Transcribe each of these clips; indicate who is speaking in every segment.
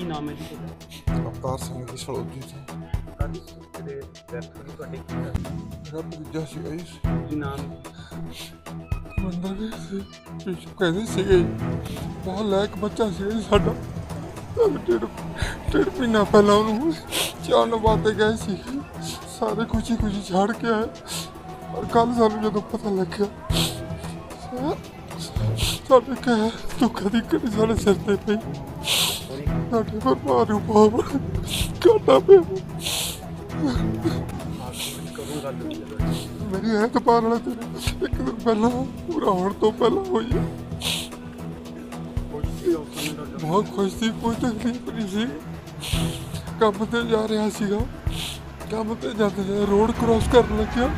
Speaker 1: ਕੀ ਨਾਮ ਹੈ ਜੀ
Speaker 2: ਅਵਤਾਰ ਸਿੰਘ ਦੀ ਸਲੋਜੀ
Speaker 1: ਡੈਥ ਹੋਈ ਤੁਹਾਡੇ ਕੀ
Speaker 2: ਸੀ ਇਸ
Speaker 1: ਕੀ ਨਾਮ
Speaker 2: ਮੰਦਰ ਵੀ ਸੀ ਪਿੱਛੋਂ ਕਹਿੰਦੇ ਸੀਗੇ ਜੀ, ਬਹੁਤ ਲਾਇਕ ਬੱਚਾ ਸੀ ਜੀ ਸਾਡਾ। ਤਾਂ ਡੇਢ ਡੇਢ ਮਹੀਨਾ ਪਹਿਲਾਂ ਉਹਨੂੰ ਵਾਤੇ ਗਏ ਸੀ। ਸਾਰੇ ਖੁਸ਼ੀ ਖੁਸ਼ੀ ਛੱਡ ਕੇ ਆਏ। ਪਰ ਕੱਲ ਸਾਨੂੰ ਜਦੋਂ ਪਤਾ ਲੱਗਿਆ ਸਾ- ਸਾਡੇ ਕਹਿ ਦੁੱਖ ਦੀ ਘੜੀ ਸਾਡੇ ਸਿਰ ਤੇ ਪਈ। ਸਾਡੇ ਪਰਿਵਾਰ ਨੂੰ ਬਹੁਤ ਘਾਟਾ ਪਿਆ।
Speaker 1: ਕਦੋਂ ਹੈ ਤੁਹਾਡੀ?
Speaker 2: ਵਾਲਾ ਦਿਨ ਇੱਕ ਦਿਨ ਪਹਿਲਾਂ ਪੂਰਾ ਹੋਣ ਤੋਂ ਪਹਿਲਾਂ ਹੋਈ ਹੈ ਬਹੁਤ ਖੁਸ਼ ਸੀ, ਕੋਈ ਤਕਲੀਫ ਨਹੀਂ ਸੀ। ਕੰਮ ਤੇ ਜਾ ਰਿਹਾ ਸੀਗਾ। ਕੰਮ ਤੇ ਜਾਂਦੇ ਜਾਂਦੇ ਰੋਡ ਕ੍ਰਾਸ ਕਰਨ ਲੱਗਿਆ।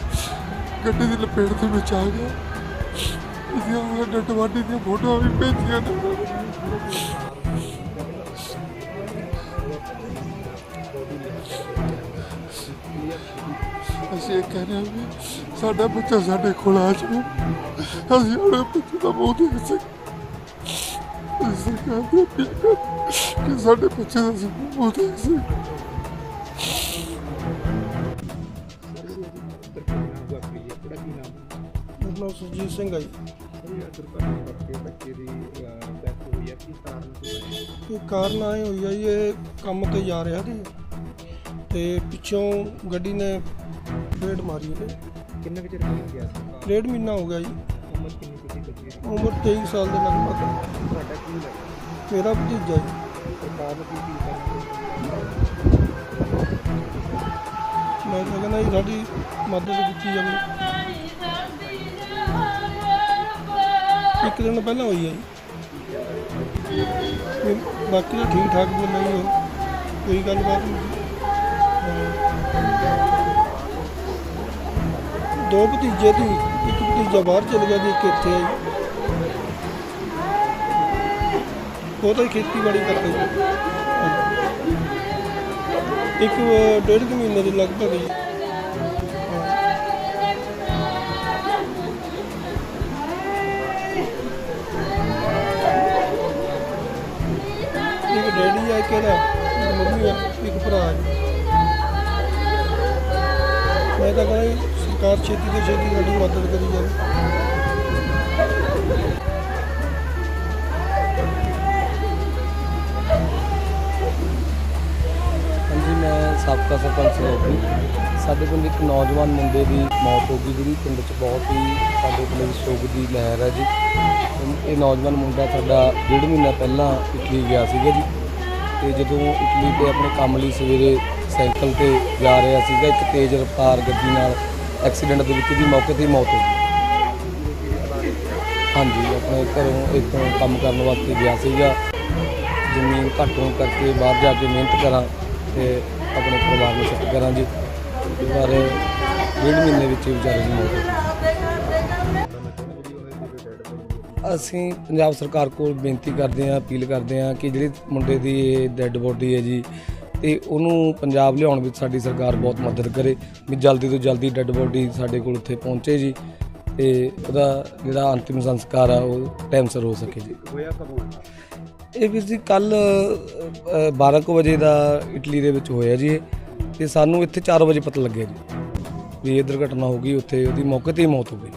Speaker 2: ਗੱਡੀ ਦੀ ਲਪੇਟ ਦੇ ਵਿੱਚ ਆ ਗਿਆ। ਇਹਦੀਆਂ ਡੱਡ ਵਾਡੀ ਦੀਆਂ ਫੋਟੋਆਂ ਵੀ ਭੇਜੀਆਂ ਨੇ। ਅਸੀਂ ਇਹ ਕਹਿ ਰਹੇ ਹਾਂ ਵੀ ਸਾਡਾ ਬੱਚਾ ਸਾਡੇ ਕੋਲ ਆ ਜਾਵੇ। ਅਸੀਂ ਆਪਣੇ ਬੱਚੇ ਦਾ ਬਹੁਤ ਦੇਖ ਸਕੇ ਸਰਕਾਰ ਦੀ ਅਪੀਲ ਕਰ ਕਿ ਸਾਡੇ ਬੱਚੇ ਦਾ ਸੁਪਨਾ ਬਹੁਤ ਦੇਖ ਸਕੇ
Speaker 1: ਨਾਮ
Speaker 3: ਸੁਰਜੀਤ ਸਿੰਘ ਹੈ ਜੀ।
Speaker 1: ਕਾਰਨ
Speaker 3: ਇਹ ਕਾਰਨ ਆਏ ਹੋਈ ਆ ਜੀ, ਇਹ ਕੰਮ ਤੇ ਜਾ ਰਿਹਾ ਸੀ ਤੇ ਪਿੱਛੋਂ ਗੱਡੀ ਨੇ ਫੇਟ ਮਾਰੀ ਉਹਦੇ
Speaker 1: ਕਿੰਨੇ ਕੁ ਚਿਰ ਪਹਿਲਾਂ ਗਿਆ? ਸੀ
Speaker 3: ਡੇਢ ਮਹੀਨਾ ਹੋ ਗਿਆ ਜੀ।
Speaker 1: ਉਮਰ ਕਿੰਨੀ ਕੁ ਸੀ ਬੱਚੇ ਦੀ?
Speaker 3: ਉਮਰ 23 ਸਾਲ ਦੇ ਲਗਭਗ।
Speaker 1: ਤੁਹਾਡਾ ਕੀ ਲੱਗਦਾ
Speaker 3: ਮੇਰਾ ਭਤੀਜਾ ਜੀ।
Speaker 1: ਸਰਕਾਰ ਨੂੰ ਕੀ ਕੀ
Speaker 3: ਮੈਂ ਤਾਂ ਕਹਿੰਦਾ ਜੀ ਸਾਡੀ ਮਦਦ ਕੀਤੀ ਜਾਵੇ। ਇੱਕ ਦਿਨ ਪਹਿਲਾਂ ਹੋਈ ਹੈ ਜੀ। ਬਾਕੀ ਤਾਂ ਠੀਕ ਠਾਕ ਬੋਲਿਆ ਜੀ ਉਹ। ਕੋਈ ਗੱਲਬਾਤ ਨਹੀਂ। ਦੋ ਭਤੀਜੇ ਦੀ ਇੱਕ ਭਤੀਜਾ ਬਾਹਰ ਚਲ ਗਿਆ ਜੀ ਇੱਕ ਇੱਥੇ ਹੈ ਉਹ ਤਾਂ ਖੇਤੀਬਾੜੀ ਕਰਦੇ ਜੀ ਇੱਕ ਅ, ਡੇਢ ਕੁ ਮਹੀਨੇ ਦੇ ਲਗਭਗ ਜੀ ਇੱਕ ਡੈਡੀ ਆ ਇੱਕ ਇਹਦਾ ਇੱਕ ਮੰਮੀ ਆ ਇੱਕ ਭਰਾ ਹੈ ਮੈਂ ਤਾਂ ਕਹਿੰਦਾ ਜੀ, ਸਰਕਾਰ ਛੇਤੀ ਤੋਂ ਛੇਤੀ ਸਾਡੀ ਮਦਦ ਕਰੀ ਜਾਵੇ।
Speaker 4: ਹਾਂਜੀ, ਮੈਂ ਸਾਬਕਾ ਸਰਪੰਚ ਲੋਕੀ ਸਾਡੇ ਪਿੰਡ ਇੱਕ ਨੌਜਵਾਨ ਮੁੰਡੇ ਦੀ ਮੌਤ ਹੋ ਗਈ, ਜਿਹੜੀ ਪਿੰਡ 'ਚ ਬਹੁਤ ਹੀ ਸਾਡੇ ਪਿੰਡ ਵਿੱਚ ਸ਼ੋਕ ਦੀ ਲਹਿਰ ਹੈ ਜੀ। ਇਹ- ਨੌਜਵਾਨ ਮੁੰਡਾ ਸਾਡਾ ਡੇਢ ਮਹੀਨਾ ਪਹਿਲਾਂ ਇਟਲੀ ਗਿਆ ਸੀਗਾ ਜੀ। ਤੇ ਜਦੋਂ ਇਟਲੀ ਤੇ ਆਪਣੇ ਕੰਮ ਲਈ ਸਵੇਰੇ ਸਾਈਕਲ ਤੇ ਜਾ ਰਿਹਾ ਸੀਗਾ, ਇੱਕ ਤੇਜ਼ ਰਫ਼ਤਾਰ ਗੱਡੀ ਨਾਲ ਐਕਸੀਡੈਂਟ ਦੇ ਵਿੱਚ ਦੀ ਮੌਕੇ ਤੇ ਹੀ ਮੌਤ ਹੋ ਗਈ। ਹਾਂਜੀ, ਆਪਣੇ ਘਰੋਂ ਇੱਥੋਂ ਕੰਮ ਕਰਨ ਵਾਸਤੇ ਗਿਆ ਸੀਗਾ। ਜ਼ਮੀਨ ਘੱਟ ਹੋਣ ਕਰਕੇ ਬਾਹਰ ਜਾ ਕੇ ਮਿਹਨਤ ਕਰਾਂ ਤੇ ਆਪਣੇ ਪਰਿਵਾਰ ਨੂੰ ਸੈੱਟ ਕਰਾਂ ਜੀ। ਪਰ ਡੇਢ ਮਹੀਨੇ ਵਿੱਚ ਹੀ ਵਿਚਾਰੇ ਦੀ ਮੌਤ ਹੋ ਗਈ। ਅਸੀਂ ਪੰਜਾਬ ਸਰਕਾਰ ਕੋਲ ਬੇਨਤੀ ਕਰਦੇ ਹਾਂ, ਅਪੀਲ ਕਰਦੇ ਹਾਂ ਕਿ ਜਿਹੜੇ ਮੁੰਡੇ ਦੀ ਇਹ ਡੈੱਡ ਬੋਡੀ ਹੈ ਜੀ ਤੇ ਉਹਨੂੰ ਪੰਜਾਬ ਲਿਆਉਣ ਵਿੱਚ ਸਾਡੀ ਸਰਕਾਰ ਬਹੁਤ ਮਦਦ ਕਰੇ ਵੀ ਜਲਦੀ ਤੋਂ ਜਲਦੀ ਡੈੱਡ ਬੋਡੀ ਸਾਡੇ ਕੋਲ ਉੱਥੇ ਪਹੁੰਚੇ ਜੀ ਤੇ ਉਹਦਾ ਜਿਹੜਾ ਅੰਤਿਮ ਸੰਸਕਾਰ ਆ ਉਹ ਟਾਈਮ ਸਿਰ ਹੋ ਸਕੇ ਜੀ।
Speaker 1: ਹੋਇਆ ਕਦੋਂ
Speaker 4: ਇਹ ਵੀਰ ਜੀ ਕੱਲ 12 ਕੁ ਵਜੇ ਦਾ ਇਟਲੀ ਦੇ ਵਿੱਚ ਹੋਇਆ ਜੀ ਇਹ ਤੇ ਸਾਨੂੰ ਇੱਥੇ 4 ਵਜੇ ਪਤਾ ਲੱਗਿਆ ਜੀ ਵੀ ਇਹ ਦੁਰਘਟਨਾ ਹੋ ਗਈ ਉੱਥੇ ਉਹਦੀ ਮੌਕੇ ਤੇ ਹੀ ਮੌਤ ਹੋ ਗਈ।